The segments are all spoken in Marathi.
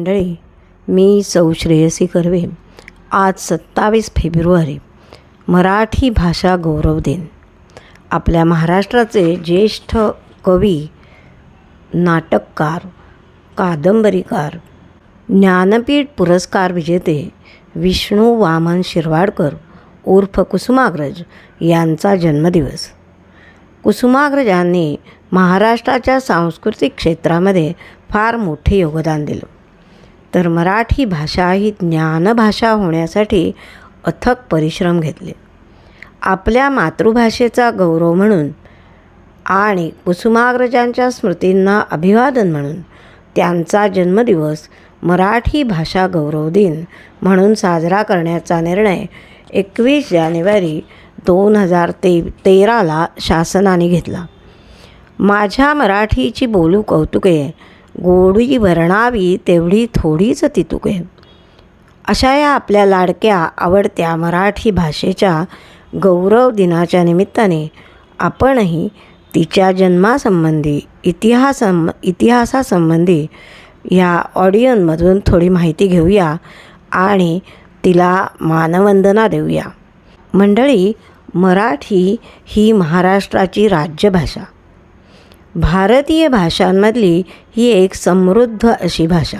मंडळी मी सौ श्रेयसी कर्वे. आज सत्तावीस फेब्रुवारी. मराठी भाषा गौरव दिन. आपल्या महाराष्ट्राचे ज्येष्ठ कवी नाटककार कादंबरीकार ज्ञानपीठ पुरस्कार विजेते विष्णू वामन शिरवाडकर उर्फ कुसुमाग्रज यांचा जन्मदिवस. कुसुमाग्रजांनी महाराष्ट्राच्या सांस्कृतिक क्षेत्रामध्ये फार मोठे योगदान दिलं. तर मराठी भाषा ही ज्ञानभाषा होण्यासाठी अथक परिश्रम घेतले. आपल्या मातृभाषेचा गौरव म्हणून आणि कुसुमाग्रजांच्या स्मृतींना अभिवादन म्हणून त्यांचा जन्मदिवस मराठी भाषा गौरव दिन म्हणून साजरा करण्याचा निर्णय एकवीस जानेवारी दोन हजार ते तेराला शासनाने घेतला. माझ्या मराठीची बोलू कौतुके गोडी भरणावी तेवढी थोडीच तितुके. अशा या आपल्या लाडक्या आवडत्या मराठी भाषेच्या गौरव दिनाच्या निमित्ताने आपणही तिच्या जन्मासंबंधी इतिहासं इतिहासासंबंधी ह्या ऑडिओमधून थोडी माहिती घेऊया आणि तिला मानवंदना देऊया. मंडळी मराठी ही महाराष्ट्राची राज्यभाषा. भारतीय भाषांमधली ही एक समृद्ध अशी भाषा.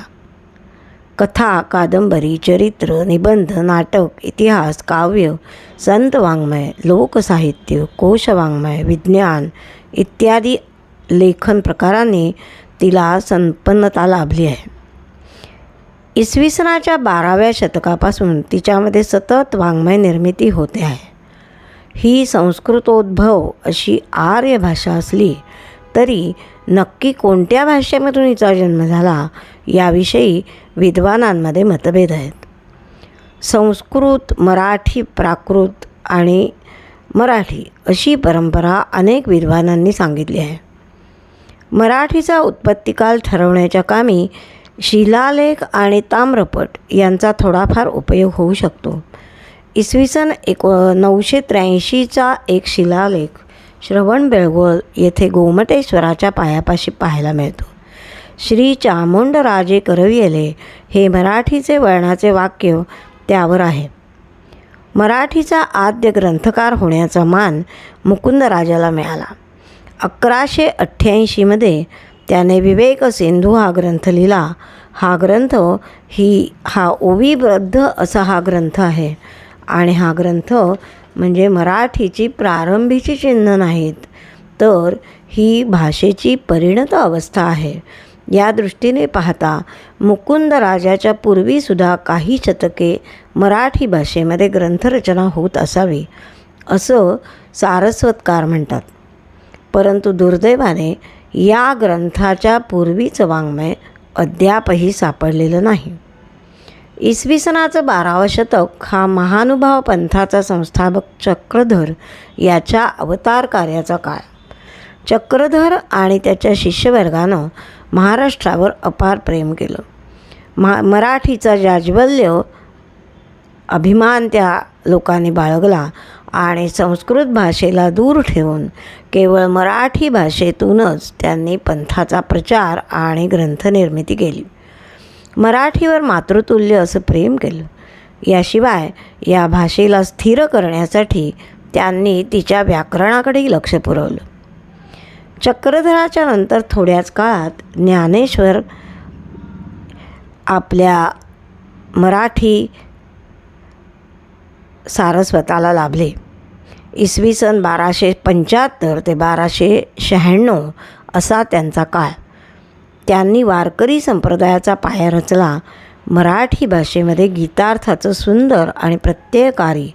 कथा कादंबरी चरित्र निबंध नाटक इतिहास काव्य संत वाङ्मय लोकसाहित्य कोशवाङ्मय विज्ञान इत्यादी लेखन प्रकारांनी तिला संपन्नता लाभली आहे. इसवी सनाच्या बाराव्या शतकापासून तिच्यामध्ये सतत वाङ्मय निर्मिती होते आहे. ही संस्कृतोद्भव अशी आर्य भाषा असली तरी नक्की कोणत्या भाषेमधून हिचा जन्म झाला याविषयी विद्वानांमध्ये मतभेद आहेत. संस्कृत मराठी प्राकृत आणि मराठी अशी परंपरा अनेक विद्वानांनी सांगितली आहे. मराठीचा उत्पत्तिकाल ठरवण्याच्या कामी शिलालेख आणि ताम्रपट यांचा थोडाफार उपयोग होऊ शकतो. इसवी सन एको नऊशे त्र्याऐंशीचा एक शिलालेख श्रवणबेळगोळ येथे गोमटेश्वराच्या पायापाशी पाहायला मिळतो. श्री चामुंडराजे करवियले हे मराठीचे वळणाचे वाक्य त्यावर आहे. मराठीचा आद्य ग्रंथकार होण्याचा मान मुकुंदराजाला मिळाला. अकराशे अठ्ठ्याऐंशीमध्ये त्याने विवेक सिंधू हा ग्रंथ लिहिला. हा ग्रंथ ही हा ओवीबद्ध असा हा ग्रंथ आहे. आणि हा ग्रंथ म्हणजे मराठीची प्रारंभीची चिन्ह नाहीत तर ही भाषेची परिणत अवस्था आहे. या दृष्टीने पाहता मुकुंद राजाच्या पूर्वीसुद्धा काही शतके मराठी भाषेमध्ये ग्रंथरचना होत असावी असं सारस्वतकार म्हणतात. परंतु दुर्दैवाने या ग्रंथाच्या पूर्वीचं वाङ्मय अद्यापही सापडलेलं नाही. इसवी सनाचं बारावं शतक हा महानुभाव पंथाचा संस्थापक चक्रधर याच्या अवतार कार्याचा काळ. चक्रधर आणि त्याच्या शिष्यवर्गानं महाराष्ट्रावर अपार प्रेम केलं. मा मराठीचा जाज्वल्य अभिमान त्या लोकांनी बाळगला आणि संस्कृत भाषेला दूर ठेवून केवळ मराठी भाषेतूनच त्यांनी पंथाचा प्रचार आणि ग्रंथनिर्मिती केली. मराठीवर मातृतुल्य असं प्रेम केलं. याशिवाय या भाषेला स्थिर करण्यासाठी त्यांनी तिच्या व्याकरणाकडेही लक्ष पुरवलं. चक्रधराच्या नंतर थोड्याच काळात ज्ञानेश्वर आपल्या मराठी सारस्वताला लाभले. इसवी सन बाराशे पंच्याहत्तर ते बाराशे शहाण्णव असा त्यांचा काळ. त्यांनी वारकरी संप्रदायाचा पाया रचला. मराठी भाषेमध्ये गीतार्थाचं सुंदर आणि प्रत्ययकारी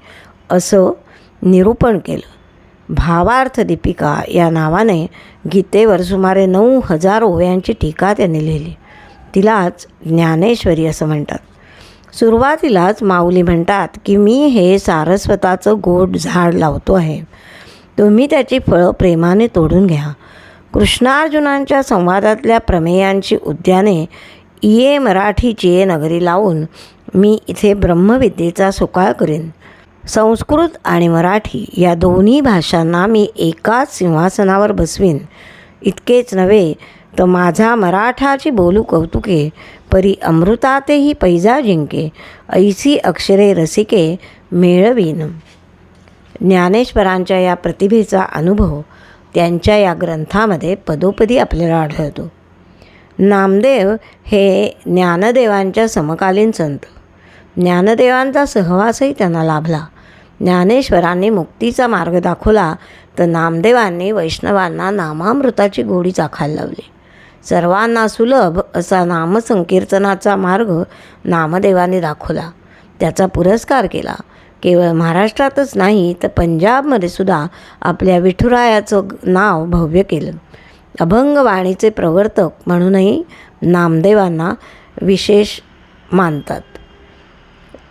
असं निरूपण केलं. भावार्थ दीपिका या नावाने गीतेवर सुमारे नऊ हजार ओव्यांची टीका त्यांनी लिहिली. तिलाच ज्ञानेश्वरी असं म्हणतात. सुरुवातीलाच माऊली म्हणतात की मी हे सारस्वताचं गोड झाड लावतो आहे. तुम्ही त्याची फळं प्रेमाने तोडून घ्या. कृष्णार्जुनांच्या संवादातल्या प्रमेयांची उद्याने ये मराठीची ये नगरी लावून मी इथे ब्रह्मविद्येचा सुकाळ करेन. संस्कृत आणि मराठी या दोन्ही भाषांना मी एकाच सिंहासनावर बसवीन. इतकेच नव्हे तर माझा मराठाची बोलू कौतुके परी अमृतातेही पैजा जिंके ऐसी अक्षरे रसिके मेळवीन. ज्ञानेश्वरांच्या या प्रतिभेचा अनुभव त्यांच्या या ग्रंथामध्ये पदोपदी आपल्याला आढळतो. नामदेव हे ज्ञानदेवांच्या समकालीन संत. ज्ञानदेवांचा सहवासही त्यांना लाभला. ज्ञानेश्वरांनी मुक्तीचा मार्ग दाखवला तर नामदेवांनी वैष्णवांना नामामृताची गोडी चाखायला लावली. सर्वांना सुलभ असा नामसंकीर्तनाचा मार्ग नामदेवांनी दाखवला. त्याचा पुरस्कार केला. केवळ महाराष्ट्रातच नाही तर पंजाबमध्ये सुद्धा आपल्या विठुरायाचं नाव भव्य केलं. अभंगवाणीचे प्रवर्तक म्हणूनही नामदेवांना विशेष मानतात.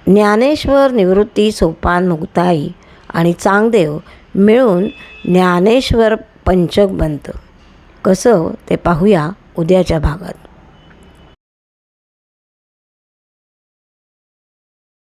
ज्ञानेश्वर निवृत्ती सोपान मुक्ताई आणि चांगदेव मिळून ज्ञानेश्वर पंचक बनतं. कसं ते पाहूया उद्याच्या भागात.